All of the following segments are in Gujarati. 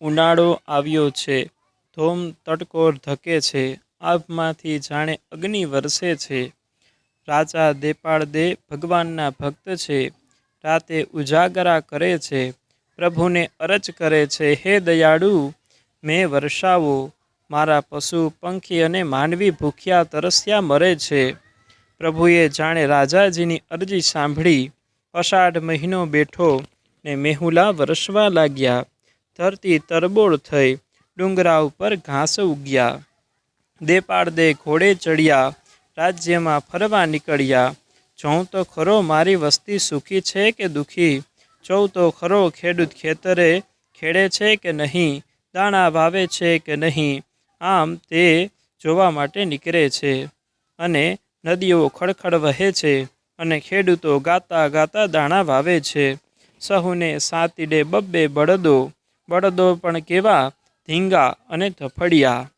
ઉનાળો આવ્યો છે. ધોમ તટકોર ધકે છે. આભમાંથી જાણે અગ્નિ વરસે છે. રાજા દેપાળદે ભગવાનના ભક્ત છે. રાતે ઉજાગરા કરે છે. પ્રભુને અરજ કરે છે, હે દયાળુ, મેં વર્ષાવો. મારા પશુ, પંખી અને માનવી ભૂખ્યા, તરસ્યા મરે છે. પ્રભુએ જાણે રાજાજીની અરજી સાંભળી. અષાઢ મહિનો બેઠો ને મેહુલા વરસવા લાગ્યા. ધરતી તરબોળ થઈ ડુંગરા ઉપર ઘાસ ઉગ્યા. દેપાળદે ઘોડે ચડ્યા રાજ્યમાં ફરવા નીકળ્યા. જોઉં તો ખરો મારી વસ્તી સુખી છે કે દુઃખી? જોઉં તો ખરો ખેડૂત ખેતરે ખેડે છે કે નહીં? દાણા વાવે છે કે નહીં? આમ તે જોવા માટે નીકળે છે અને નદીઓ ખડખડ વહે છે અને ખેડૂતો ગાતા ગાતા દાણા વાવે છે. સહુને સાતીડે બબ્બે બળદો બળદો પણ કેવા ધીંગા અને ધફડિયા.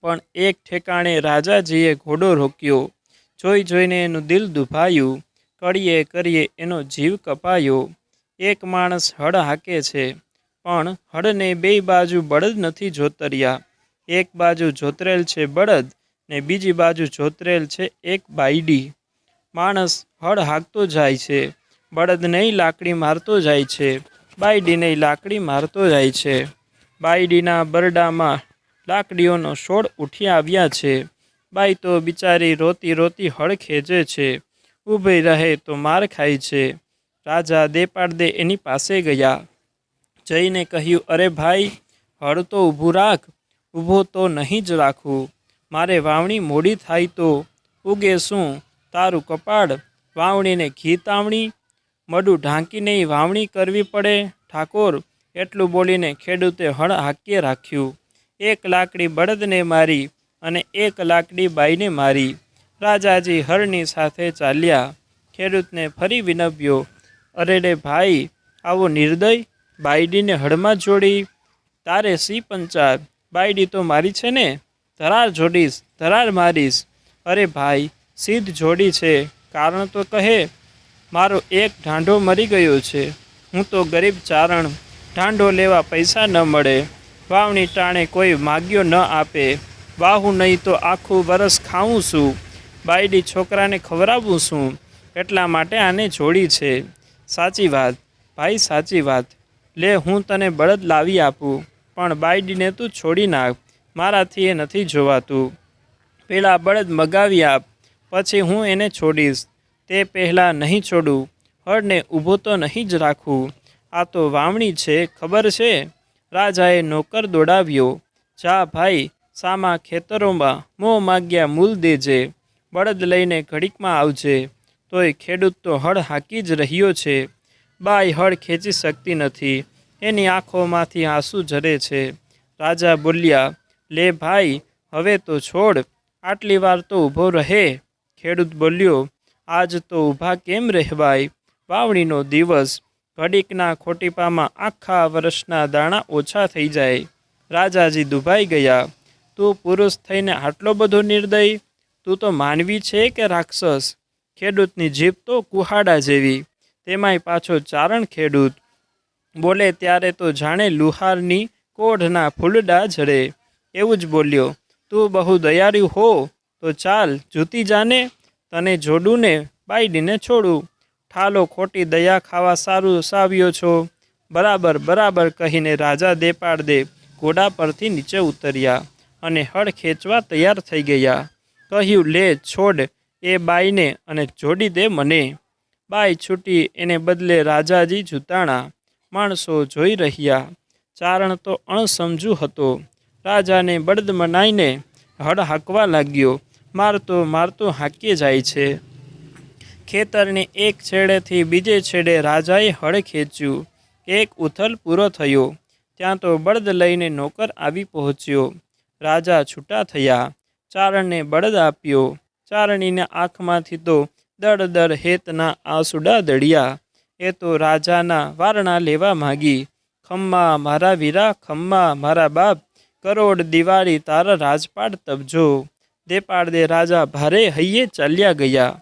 પણ એક ઠેકાણે રાજાજીએ ઘોડો રોક્યો. જોઈ જોઈને એનું દિલ દુભાયું. કરીએ કરીએ એનો જીવ કપાયો. એક માણસ હળ હાકે છે. પણ હળને બે બાજુ બળદ નથી જોતર્યા. એક બાજુ જોતરેલ છે બળદ ને બીજી બાજુ જોતરેલ છે એક બાયડી. માણસ હળ હાંકતો જાય છે. બળદ નહીં લાકડી મારતો જાય છે. બાયડી નહીં લાકડી મારતો જાય છે. બાયડીના બરડામાં લાકડીઓનો છોડ ઉઠી આવ્યા છે. બાઈ તો બિચારી રોતી રોતી હળ ખેંચે છે. ઊભી રહે તો માર ખાય છે. રાજા દેપાડદે એની પાસે ગયા. જઈને કહ્યું, અરે ભાઈ, હળ તો ઊભું રાખ. ઊભો તો નહીં જ રાખું. મારે વાવણી મોડી થાય તો. ઉગે શું? તારું કપાળ. વાવણીને ઘી તાવણી. મડું ઢાંકીને વાવણી કરવી પડે. ઠાકોર એટલું બોલીને ખેડૂતે હળ હાંકીએ રાખ્યું. એક લાકડી બળદને મારી અને એક લાકડી બાઈને મારી. રાજાજી હળની સાથે ચાલ્યા. ખેડૂતને ફરી વિનવ્યો અરે રે ભાઈ, આવો નિર્દય બાયડીને હળમાં જોડી. તારે સી પંચાર? બાયડી તો મારી છે ને? ધરાર જોડીશ, ધરાર મારીશ. અરે ભાઈ, સીધ જોડી છે. કારણ તો કહે મારો એક ઢાંઢો મરી ગયો છે. હું તો ગરીબ ચારણ, ઢાંઢો લેવા પૈસા ન મળે. વાવણી ટાણે કોઈ માગ્યો ન આપે. વાહું નહીં તો આખું વરસ ખાઉં છું. બાયડી છોકરાને ખવડાવું છું. એટલા માટે આને જોડી છે. સાચી વાત, ભાઈ સાચી વાત. લે, હું તને બળદ લાવી આપું. પણ બાયડીને તું છોડી નાખ. મારાથી એ નથી જોવાતું. પેલા બળદ મગાવી આપ. પછી હું એને છોડીશ. તે પહેલાં નહીં છોડું, હળને ઊભો તો નહીં જ રાખું. આ તો વાવણી છે, ખબર છે? રાજાએ નોકર દોડાવ્યો. જા ભાઈ, સામા ખેતરોમાં મોં માગ્યા મૂલ દેજે. બળદ લઈને ઘડીકમાં આવજે. તોય ખેડૂત તો હળ હાકી જ રહ્યો છે. બાઈ હળ ખેંચી શકતી નથી. એની આંખોમાંથી આંસુ ઝરે છે. રાજા બોલ્યા, લે ભાઈ, હવે તો છોડ. આટલી વાર તો ઊભો રહે. ખેડૂત બોલ્યો આજ તો ઊભા કેમ રહેવાય? વાવણીનો દિવસ. ઘડીકના ખોટીપામાં આખા વર્ષના દાણા ઓછા થઈ જાય. રાજાજી દુભાઈ ગયા. તું પુરુષ થઈને આટલો બધો નિર્દય? તું તો માનવી છે કે રાક્ષસ? ખેડૂતની જીભ તો કુહાડા જેવી. તેમાંય પાછો ચારણ ખેડૂત. બોલે, ત્યારે તો જાણે લુહારની કોઢના ફૂલડા જડે. એવું જ બોલ્યો. તું બહુ દયાળુ હો. તો ચાલ, જૂતી જાને. તને જોડું ને બાયડીને છોડું. ઠાલો ખોટી દયા ખાવા સારું સાવ્યો છો. બરાબર બરાબર કહીને રાજા દેપાડ દે ઘોડા પરથી નીચે ઉતર્યા અને હળ ખેંચવા તૈયાર થઈ ગયા. કહ્યું, લે, છોડ, એ બાઈને અને જોડી દે મને. બાઈ છૂટી એને બદલે રાજાજી જૂતાણા માણસો જોઈ રહ્યા. ચારણ તો અણસમજુ હતો. રાજાને બળદ મનાઈને હળ હાંકવા લાગ્યો. મારતો મારતો હાંકી જાય છે. ખેતરને એક છેડેથી બીજે છેડે રાજાએ હળ ખેંચ્યું. એક ઉથલ પૂરો થયો. ત્યાં તો બળદ લઈને નોકર આવી પહોંચ્યો. રાજા છૂટા થયા. ચારણને બળદ આપ્યો. ચારણીના આંખમાંથી તો દળ દળ હેતના આંસુડા દળ્યા. એ તો રાજાના વારણા લેવા માગી. ખમ્મા, મારા વીરા, ખમ્મા, મારા બાપ. કરોડ દિવાળી તારા રાજપાટ તબજો દેપાડદે રાજા ભારે હૈયે ચાલ્યા ગયા.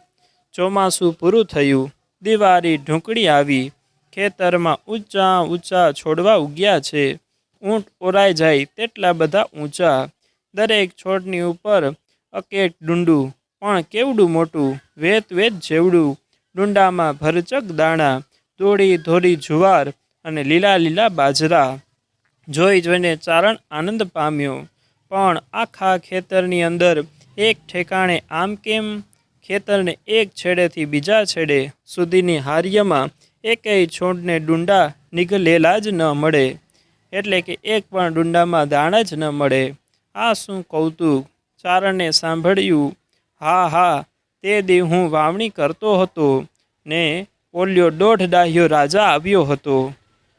ચોમાસું પૂરું થયું. દિવાળી ઢૂંકડી આવી. ખેતરમાં ઊંચા ઊંચા છોડવા ઉગ્યા છે. ઊંટ ઓરાઈ જાય તેટલા બધા ઊંચા. દરેક છોડની ઉપર અકેટ ડુંડું. પણ કેવડું મોટું? વેત વેત જેવડું. ડુંડામાં ભરચક દાણા. દોડી ધોરી જુવાર અને લીલા લીલા બાજરા. જોઈ જોઈને ચારણ આનંદ પામ્યો. પણ આખા ખેતરની અંદર એક ઠેકાણે આમ કેમ, ખેતરને એક છેડેથી બીજા છેડે સુધીની હાર્યમાં એકેય છોડને ડુંડા નીકળેલા જ ન મળે. એટલે કે એક પણ ડુંડામાં દાણા જ ન મળે. આ શું કૌતુક? ચારણને સાંભળ્યું, હા હા, તે દી હું વાવણી કરતો હતો ને ઓલ્યો દોઢ ડાહ્યો રાજા આવ્યો હતો.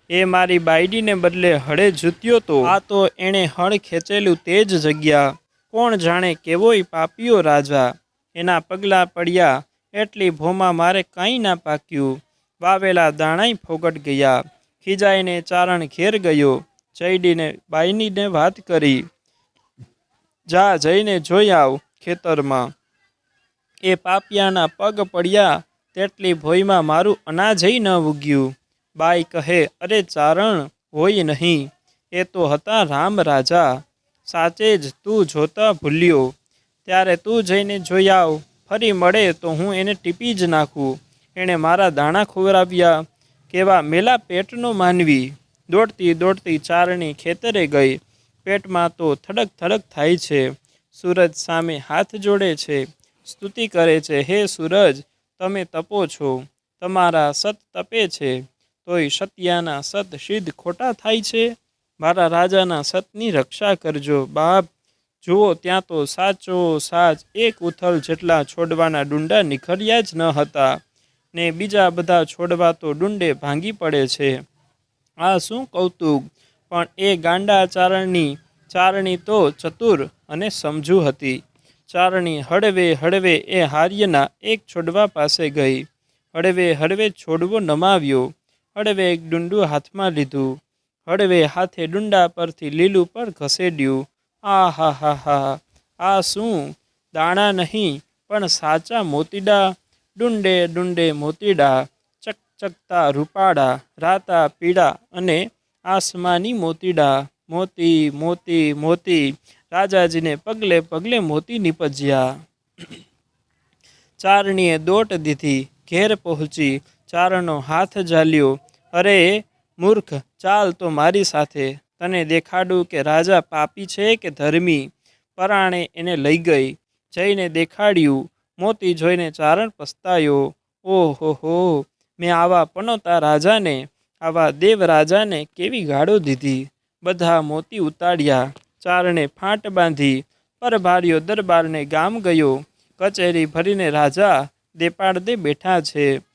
એ મારી બાયડીને બદલે હળે જૂત્યો તો. આ તો એણે હળ ખેંચેલું તે જ જગ્યા. કોણ જાણે કેવોય પાપીઓ રાજા? એના પગલાં પડ્યા, એટલી ભોમાં મારે કાંઈ ના પાક્યું. વાવેલા દાણાય ફોગટ ગયા. ખીજાઈને ચારણ ઘેર ગયો. જયડીને બાઈનીને વાત કરી. જા જઈને જોઈ આવ ખેતરમાં. એ પાપિયાના પગ પડ્યા, તેટલી ભોયમાં મારું અનાજય ન ઉગ્યું. બાઈ કહે, અરે ચારણ, હોય નહીં. એ તો હતા રામ રાજા. સાચે જ તું જોતા ભૂલ્યો. ત્યારે તું જઈને જોઈ આવ. ફરી મળે તો હું એને ટીપી જ નાખું. એણે મારા દાણા ખવડાવ્યા. કેવા મેલા પેટનો માનવી. દોડતી દોડતી ચારણી ખેતરે ગઈ. પેટમાં તો થડક થડક થાય છે. સૂરજ સામે હાથ જોડે છે. સ્તુતિ કરે છે, હે સૂરજ, તમે તપો છો. તમારા સત તપે છે. તોય સત્યાના સત સિદ્ધ ખોટા થાય છે. મારા રાજાના સતની રક્ષા કરજો, બાપ. જુઓ, ત્યાં તો સાચો સાચ એક ઉથલ જેટલા છોડવાના ડુંડા નિખર્યા જ ન હતા ને બીજા બધા છોડવા તો ડુંડે ભાંગી પડે છે. આ શું કૌતુક? પણ એ ગાંડા ચારણની ચારણી તો ચતુર અને સમજુ હતી. ચારણી હળવે હળવે એ હાર્યના એક છોડવા પાસે ગઈ. હળવે હળવે છોડવો નમાવ્યો. હળવે એક ડુંડું હાથમાં લીધું. હળવે હાથે ડુંડા પરથી લીલું પર ઘસેડ્યું. આ, હા હા હા, આ શું? દાણા નહીં, પણ સાચા મોતીડા. ડુંડે ડુંડે મોતીડા ચકચકતા રૂપાડા રાતા પીળા અને આસમાની મોતીડા. મોતી મોતી મોતી, રાજાજીને પગલે પગલે મોતી નીપજ્યા. ચારણીએ દોટ દીધી, ઘેર પહોંચી, ચારણો હાથ ઝાલ્યો. અરે મૂર્ખ, ચાલ તો મારી સાથે. તને દેખાડું કે રાજા પાપી છે કે ધર્મી? પરાણે એને લઈ ગઈ, જઈને દેખાડ્યું. મોતી જોઈને ચારણ પસ્તાયો. ઓહો હો, મેં આવા પનોતા રાજાને, આવા દેવ રાજાને કેવી ગાળો દીધી? બધા મોતી ઉતાડ્યા ચારણે ફાંટ બાંધી. પરભાર્યો દરબારને ગામ ગયો. કચેરી ભરીને રાજા દેપાડદે બેઠા છે.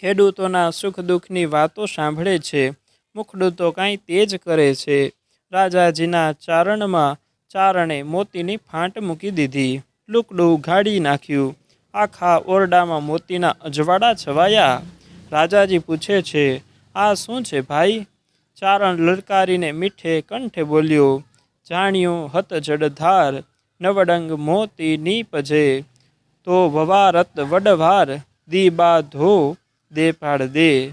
ખેડૂતોના સુખ દુઃખની વાતો સાંભળે છે. મુખડું તો કાંઈ તેજ કરે છે. રાજાજીના ચારણમાં ચારણે મોતીની ફાંટ મૂકી દીધી. લુકડું ઘાડી નાખ્યું. આખા ઓરડામાં મોતીના અજવાળા છવાયા. રાજાજી પૂછે છે, આ શું છે ભાઈ? ચારણ લલકારીને મીઠે કંઠે બોલ્યો, જાણ્યું હત જડધાર, નવડંગ મોતી નીપજે. તો વવારત વડવાર, દી બાધો દે પાડ દે.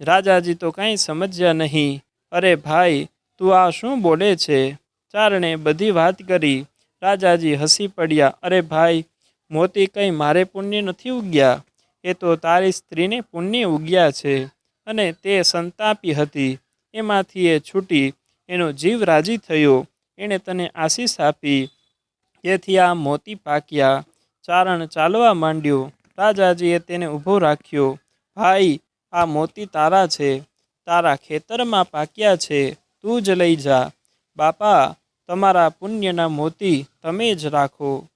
રાજાજી તો કાંઈ સમજ્યા નહીં. અરે ભાઈ, તું આ શું બોલે છે? ચારણે બધી વાત કરી. રાજાજી હસી પડ્યા. અરે ભાઈ, મોતી કંઈ મારે પુણ્ય નથી ઉગ્યા? એ તો તારી સ્ત્રીને પુણ્ય ઉગ્યા છે. અને તે સંતાપી હતી. એમાંથી એ છૂટી. એનો જીવ રાજી થયો. એણે તને આશીષ આપી. તેથી આ મોતી પાક્યા. ચારણ ચાલવા માંડ્યો. રાજાજીએ તેને ઊભો રાખ્યો, ભાઈ, આ મોતી તારા છે, તારા ખેતરમાં પાક્યા છે, તું જ લઈ જા. બાપા, તમારા પુણ્યના મોતી તમે જ રાખો.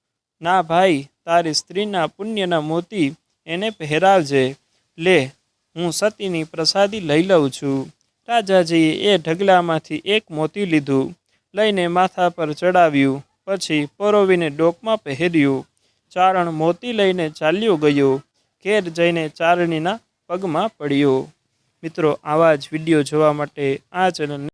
ના ભાઈ, તારી સ્ત્રીના પુણ્યના મોતી એને પહેરાવજે. લે, હું સતીની પ્રસાદી લઈ લઉં છું. રાજાજીએ એ ઢગલામાંથી એક મોતી લીધું, લઈને માથા પર ચડાવ્યું, પછી પરોવીને ડોકમાં પહેર્યું. ચારણ મોતી લઈને ચાલ્યો ગયો. ઘેર જઈને ચારણીના પગમાં પડ્યો. મિત્રો, આવા જ વીડિયો જોવા માટે આ ચેનલને